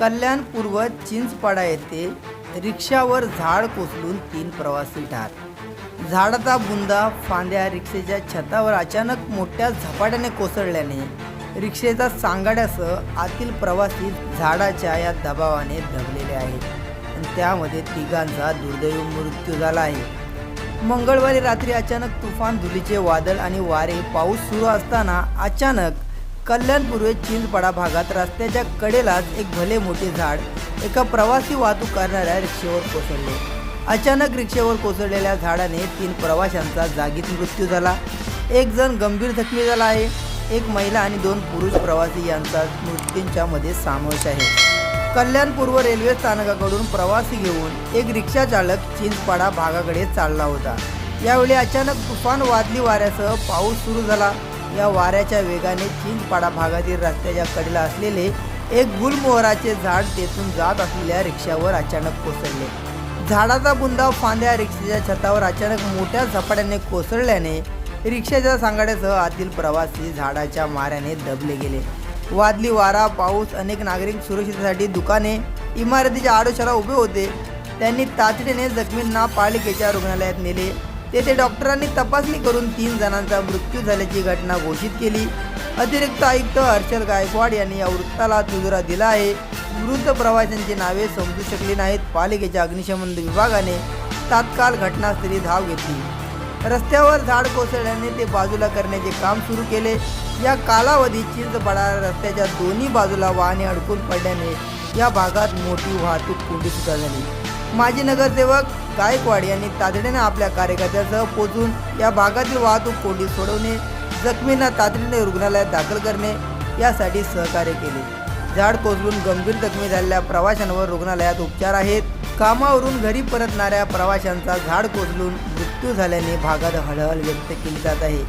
कल्याण पूर्व चिंचपाडा येथे रिक्षावर झाड कोसळून तीन प्रवासी ठार. झाडाचा बुंदा फांद्या रिक्षेच्या छतावर अचानक मोठ्या झपाट्याने कोसळल्याने रिक्षेचा सांगाड्यासह आतील प्रवासी झाडाच्या या दबावाने दबलेले आहेत. आणि त्यामध्ये तिघांचा दुर्दैव मृत्यू झाला आहे. मंगळवारी रात्री अचानक तुफान धुलीचे वादळ आणि वारे पाऊस सुरू असताना अचानक कल्याण पूर्वे चिंचपाडा भागात रस्त्याच्या कडेलाच एक भले मोठे झाड एका प्रवासी वाहतूक करणाऱ्या रिक्षेवर कोसळले. अचानक रिक्षेवर कोसळलेल्या झाडाने तीन प्रवाशांचा जागीच मृत्यू झाला. एक जण गंभीर जखमी झाला आहे. एक महिला आणि दोन पुरुष प्रवासी यांचा मृत्यूंच्यामध्ये समावेश आहे. कल्याण पूर्व रेल्वे स्थानकाकडून प्रवासी घेऊन एक रिक्षा चालक चिंचपाडा भागाकडे चालला होता. यावेळी अचानक तुफान वादली वाऱ्यासह पाऊस सुरू झाला. या वाऱ्याच्या वेगाने चिंचपाडा भागातील रस्त्याच्या कडेला असलेले एक गुलमोहराचे झाड तेथून जात असलेल्या रिक्षावर अचानक कोसळले. झाडाचा बुंदा फांद्या रिक्षेच्या छतावर अचानक मोठ्या झपाट्याने कोसळल्याने रिक्षाच्या सांगाड्यासह आतील प्रवासी झाडाच्या माऱ्याने दबले गेले. वादली वारा पाऊस अनेक नागरिक सुरक्षितेसाठी दुकाने इमारतीच्या आडोशाला उभे होते. त्यांनी तातडीने जखमींना पालिकेच्या रुग्णालयात नेले. तेथे डॉक्टरांनी तपासणी करून तीन जणांचा मृत्यू झाल्याची घटना घोषित केली. अतिरिक्त आयुक्त हर्षल गायकवाड यांनी या वृत्ताला दुजोरा दिला आहे. मृत प्रवाशांची नावे समजू शकली नाहीत. पालिकेच्या अग्निशमन विभागाने तात्काळ घटनास्थळी धाव घेतली. रस्त्यावर झाड कोसळल्याने ते बाजूला करण्याचे काम सुरू केले. या कालावधीत चिंचपाडा रस्त्याच्या दोन्ही बाजूला वाहने अडकून पडल्याने या भागात मोठी वाहतूक कोंडी सुद्धा झाली. माजी नगरसेवक गायकवाड यांनी तातडीने आपल्या कार्यकर्त्यासह पोचून या भागातील वाहतूक कोंडी सोडवणे जखमींना तातडीने रुग्णालयात दाखल करणे यासाठी सहकार्य केले. झाड कोसळून गंभीर जखमी झालेल्या प्रवाशांवर रुग्णालयात उपचार आहेत. कामावरून घरी परतणाऱ्या प्रवाशांचा झाड कोसळून मृत्यू झाल्याने भागात हळहळ व्यक्त केली जात आहे.